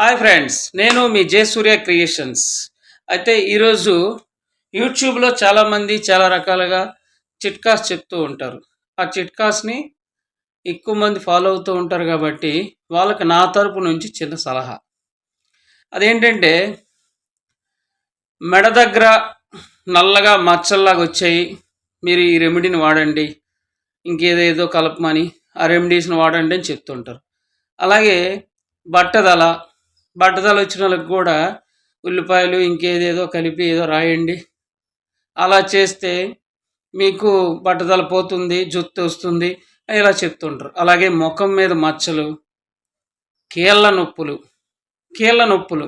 Hi friends నేను మీ జే సూర్య creations. అయితే ఈరోజు యూట్యూబ్లో చాలామంది చాలా రకాలుగా చిట్కాస్ చెప్తూ ఉంటారు. ఆ చిట్కాస్ని ఎక్కువ మంది ఫాలో అవుతూ ఉంటారు కాబట్టి వాళ్ళకి నా తరపు నుంచి చిన్న సలహా. అదేంటంటే మెడ దగ్గర నల్లగా మచ్చల్లాగా వచ్చాయి మీరు ఈ రెమెడీని వాడండి ఇంకేదేదో కలపమని ఆ రెమెడీస్ని వాడండి అని చెప్తుంటారు అలాగే బట్టదల బట్టదలు వచ్చిన వాళ్ళకి కూడా ఉల్లిపాయలు ఇంకేదేదో కలిపి ఏదో రాయండి. అలా చేస్తే మీకు బట్టదల పోతుంది జుత్తు వస్తుంది ఇలా చెప్తుంటారు. అలాగే ముఖం మీద మచ్చలు కీళ్ళ నొప్పులు కీళ్ళ నొప్పులు.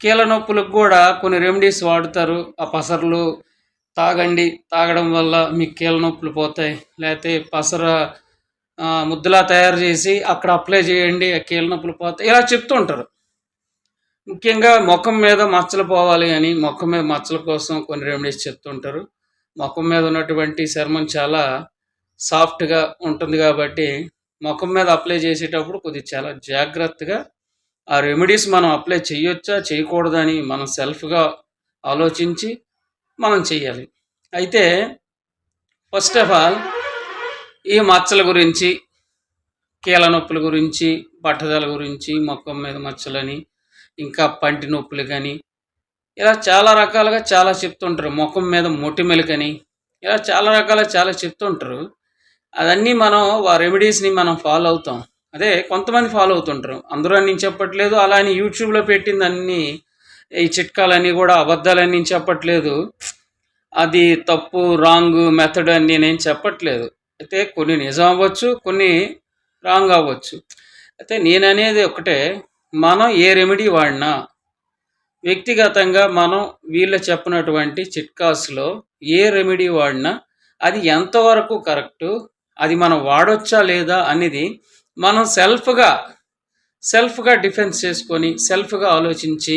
కీళ్ళ నొప్పులకు కూడా కొన్ని రెమెడీస్ వాడతారు. ఆ పసర్లు తాగండి. తాగడం వల్ల మీకు కీళ్ళ నొప్పులు పోతాయి. లేకపోతే పసర ముద్దలా తయారు చేసి అక్కడ అప్లై చేయండి. ఆ కీళ్ళ నొప్పులు పోతాయి. ఇలా చెప్తుంటారు. ముఖ్యంగా ముఖం మీద మచ్చలు పోవాలి అని ముఖం మీద మచ్చల కోసం కొన్ని రెమెడీస్ చెప్తుంటారు. ముఖం మీద ఉన్నటువంటి చర్మం చాలా సాఫ్ట్గా ఉంటుంది కాబట్టి ముఖం మీద అప్లై చేసేటప్పుడు కొద్దిగా చాలా జాగ్రత్తగా ఆ రెమెడీస్ మనం అప్లై చేయొచ్చా చేయకూడదని మనం సెల్ఫ్గా ఆలోచించి మనం చేయాలి. అయితే ఫస్ట్ ఆఫ్ ఆల్ ఈ మచ్చల గురించి కీళ్ళ నొప్పుల గురించి పట్టదల గురించి ముఖం మీద మచ్చలని ఇంకా పంటి నొప్పులు కానీ ఇలా చాలా రకాలుగా చాలా చెప్తుంటారు. ముఖం మీద మొటిమెలకని ఇలా చాలా రకాల చాలా చెప్తుంటారు. అవన్నీ మనం ఆ రెమెడీస్ని మనం ఫాలో అవుతాం. అదే కొంతమంది ఫాలో అవుతుంటారు. అందరూ అని నేను చెప్పట్లేదు. అలా అని యూట్యూబ్లో పెట్టింది అన్ని ఈ చిట్కాలన్నీ కూడా అబద్ధాలని నేను చెప్పట్లేదు. అది తప్పు రాంగ్ మెథడ్ అని నేనేం చెప్పట్లేదు. అయితే కొన్ని నిజం అవ్వచ్చు కొన్ని రాంగ్ అవ్వచ్చు. అయితే నేను అనేది ఒకటే మనం ఏ రెమెడీ వాడినా వ్యక్తిగతంగా మనం వీళ్ళు చెప్పినటువంటి చిట్కాస్లో ఏ రెమెడీ వాడినా అది ఎంతవరకు కరెక్టు అది మనం వాడొచ్చా లేదా అనేది మనం సెల్ఫ్గా సెల్ఫ్గా డిఫెన్స్ చేసుకొని సెల్ఫ్గా ఆలోచించి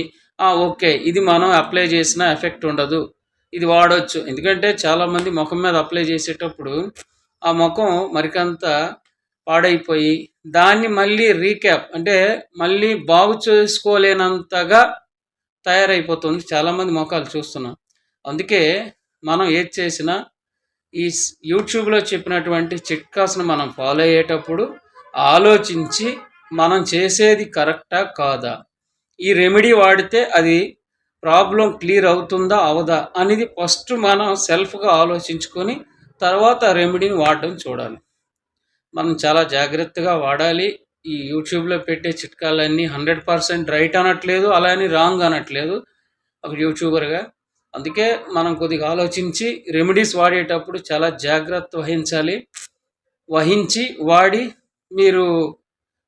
ఓకే ఇది మనం అప్లై చేసిన ఎఫెక్ట్ ఉండదు ఇది వాడవచ్చు ఎందుకంటే చాలామంది ముఖం మీద అప్లై చేసేటప్పుడు ఆ ముఖం మరికంత పాడైపోయి దాన్ని మళ్ళీ రీక్యాప్ అంటే మళ్ళీ బాగు చేసుకోలేనంతగా తయారైపోతుంది. చాలామంది మొఖాలు చూస్తున్నాం. అందుకే మనం ఏది చేసినా ఈ యూట్యూబ్లో చెప్పినటువంటి చిట్కాస్ను మనం ఫాలో అయ్యేటప్పుడు ఆలోచించి మనం చేసేది కరెక్టా కాదా? ఈ రెమెడీ వాడితే అది ప్రాబ్లం క్లియర్ అవుతుందా అవదా అనేది ఫస్ట్ మనం సెల్ఫ్గా ఆలోచించుకొని తర్వాత రెమెడీని వాడడం చూడాలి. మనం చాలా జాగ్రత్తగా వాడాలి. ఈ యూట్యూబ్లో పెట్టే చిట్కాలన్నీ హండ్రెడ్ పర్సెంట్ రైట్ అనట్లేదు అలా అని రాంగ్ అనట్లేదు ఒక యూట్యూబర్గా. అందుకే మనం కొద్దిగా ఆలోచించి రెమెడీస్ వాడేటప్పుడు చాలా జాగ్రత్త వహించాలి. వహించి వాడి మీరు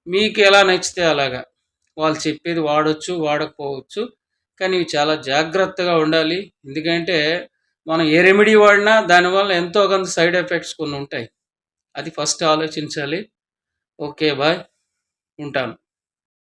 మీకు ఎలా నచ్చితే అలాగా. వాళ్ళు చెప్పేది వాడచ్చు వాడకపోవచ్చు కానీ ఇవి చాలా జాగ్రత్తగా ఉండాలి. ఎందుకంటే మనం ఏ రెమెడీ వాడినా దానివల్ల ఎంతో కొంత సైడ్ ఎఫెక్ట్స్ కొన్ని ఉంటాయి. అది ఫస్ట్ ఆలోచించాలి. Okay bye. ఉంటాను.